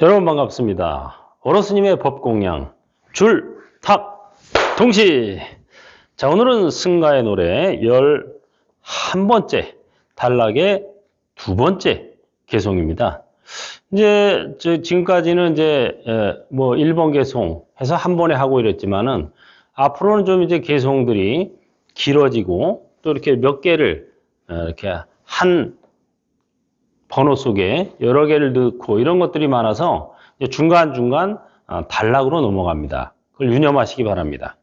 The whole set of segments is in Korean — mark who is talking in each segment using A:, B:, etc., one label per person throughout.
A: 여러분 반갑습니다. 어로스님의 법공양 줄탑 동시 자 오늘은 승가의 노래 11번째 단락의 두 번째 개송입니다. 이제 저 지금까지는 이제 에, 뭐 1번 개송 해서 한 번에 하고 이랬지만은 앞으로는 좀 이제 개송들이 길어지고 또 이렇게 몇 개를 어, 이렇게 한 번호 속에 여러 개를 넣고 이런 것들이 많아서 중간중간 어, 단락으로 넘어갑니다. 그걸 유념하시기 바랍니다.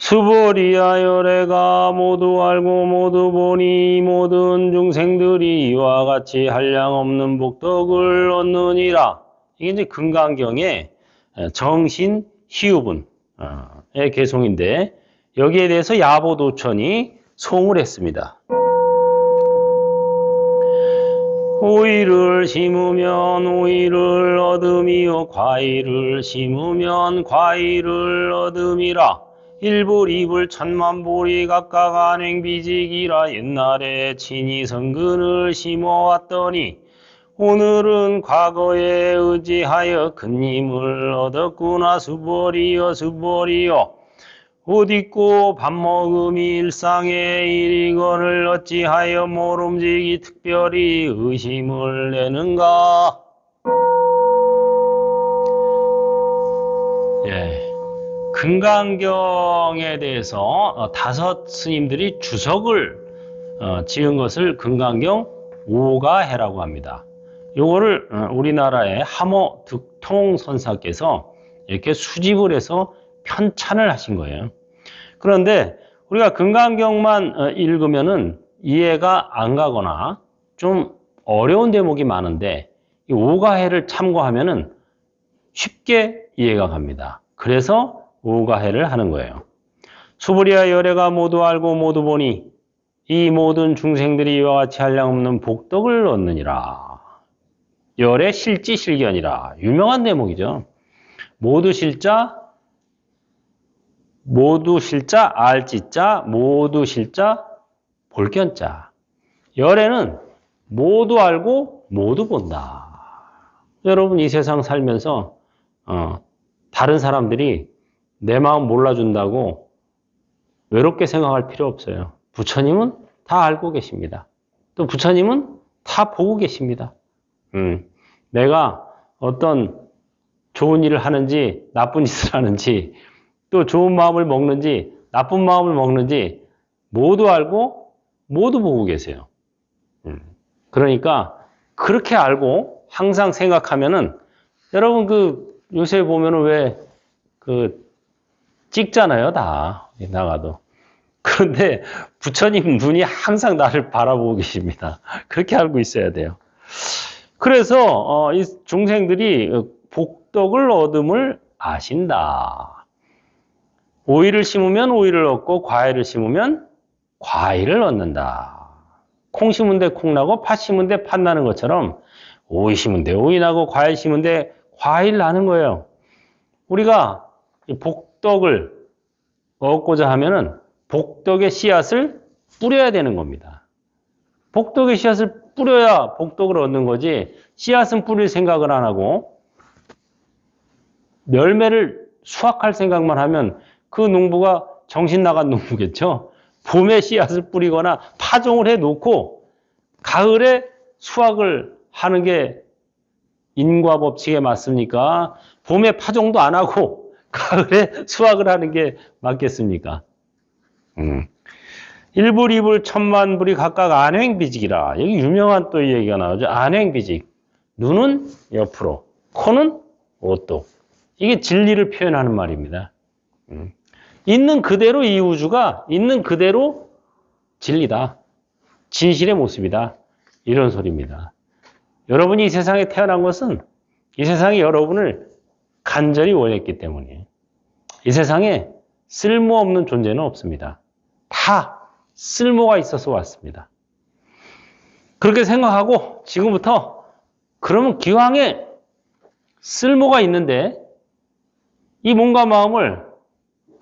A: 수보리아 열애가 모두 알고 모두 보니 모든 중생들이 이와 같이 한량 없는 복덕을 얻느니라. 이게 이제 금강경의 정신 희우분의 개송인데 여기에 대해서 야보도천이 송을 했습니다. 오이를 심으면 오이를 얻음이요 과일을 심으면 과일을 얻음이라. 일불 이불 천만보리 각각 안행비직이라. 옛날에 친히 성근을 심어왔더니 오늘은 과거에 의지하여 큰 힘을 얻었구나 수벌이여 수벌이여 옷 입고 밥 먹음이 일상의 일이거늘 어찌하여 모름지기 특별히 의심을 내는가? 예. 금강경에 대해서 어, 다섯 스님들이 주석을 어, 지은 것을 금강경 오가해라고 합니다. 요거를 어, 우리나라의 함어 득통 선사께서 이렇게 수집을 해서 편찬을 하신 거예요. 그런데 우리가 금강경만 어, 읽으면은 이해가 안 가거나 좀 어려운 대목이 많은데 이 오가해를 참고하면은 쉽게 이해가 갑니다. 그래서 오가해를 하는 거예요. 수부리아 열애가 모두 알고 모두 보니 이 모든 중생들이 이와 같이 한량없는 복덕을 얻느니라. 열애 실지 실견이라. 유명한 대목이죠. 모두 실자 모두 실자, 알지자, 모두 실자, 볼견자. 열애는 모두 알고 모두 본다. 여러분 이 세상 살면서 어, 다른 사람들이 내 마음 몰라준다고 외롭게 생각할 필요 없어요. 부처님은 다 알고 계십니다. 또 부처님은 다 보고 계십니다. 음, 내가 어떤 좋은 일을 하는지 나쁜 짓을 하는지 또 좋은 마음을 먹는지 나쁜 마음을 먹는지 모두 알고 모두 보고 계세요. 음. 그러니까 그렇게 알고 항상 생각하면은 여러분 그 요새 보면은 왜 그 찍잖아요 다 나가도 그런데 부처님 눈이 항상 나를 바라보고 계십니다. 그렇게 알고 있어야 돼요. 그래서 어, 이 중생들이 복덕을 얻음을 아신다. 오이를 심으면 오이를 얻고 과일을 심으면 과일을 얻는다. 콩 심은 데 콩 나고 팥 심은 데 팥 나는 것처럼 오이 심은 데 오이 나고 과일 심은 데 과일 나는 거예요. 우리가 복덕을 얻고자 하면은 복덕의 씨앗을 뿌려야 되는 겁니다. 복덕의 씨앗을 뿌려야 복덕을 얻는 거지 씨앗은 뿌릴 생각을 안 하고 열매를 수확할 생각만 하면 그 농부가 정신 나간 농부겠죠. 봄에 씨앗을 뿌리거나 파종을 해 놓고 가을에 수확을 하는 게 인과 법칙에 맞습니까? 봄에 파종도 안 하고 가을에 수확을 하는 게 맞겠습니까? 음. 일불, 이불, 천만 불이 각각 안횡비직이라. 여기 유명한 또 이 얘기가 나오죠. 안횡비직. 눈은 옆으로, 코는 오똑. 이게 진리를 표현하는 말입니다. 음. 있는 그대로 이 우주가 있는 그대로 진리다. 진실의 모습이다. 이런 소리입니다. 여러분이 이 세상에 태어난 것은 이 세상이 여러분을 간절히 원했기 때문이에요. 이 세상에 쓸모없는 존재는 없습니다. 다 쓸모가 있어서 왔습니다. 그렇게 생각하고 지금부터 그러면 기왕에 쓸모가 있는데 이 몸과 마음을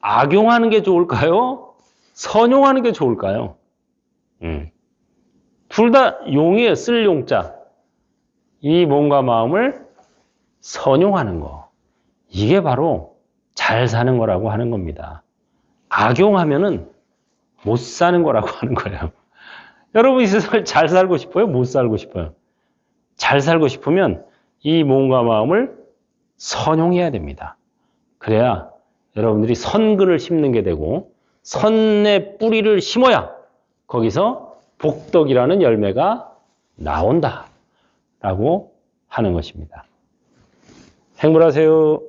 A: 악용하는 게 좋을까요? 선용하는 게 좋을까요? 음. 둘 다 용이에요. 쓸 용자. 이 몸과 마음을 선용하는 거. 이게 바로 잘 사는 거라고 하는 겁니다. 악용하면은 못 사는 거라고 하는 거예요. 여러분 이 세상을 잘 살고 싶어요? 못 살고 싶어요? 잘 살고 싶으면 이 몸과 마음을 선용해야 됩니다. 그래야 여러분들이 선근을 심는 게 되고 선의 뿌리를 심어야 거기서 복덕이라는 열매가 나온다. 라고 하는 것입니다. 행복하세요.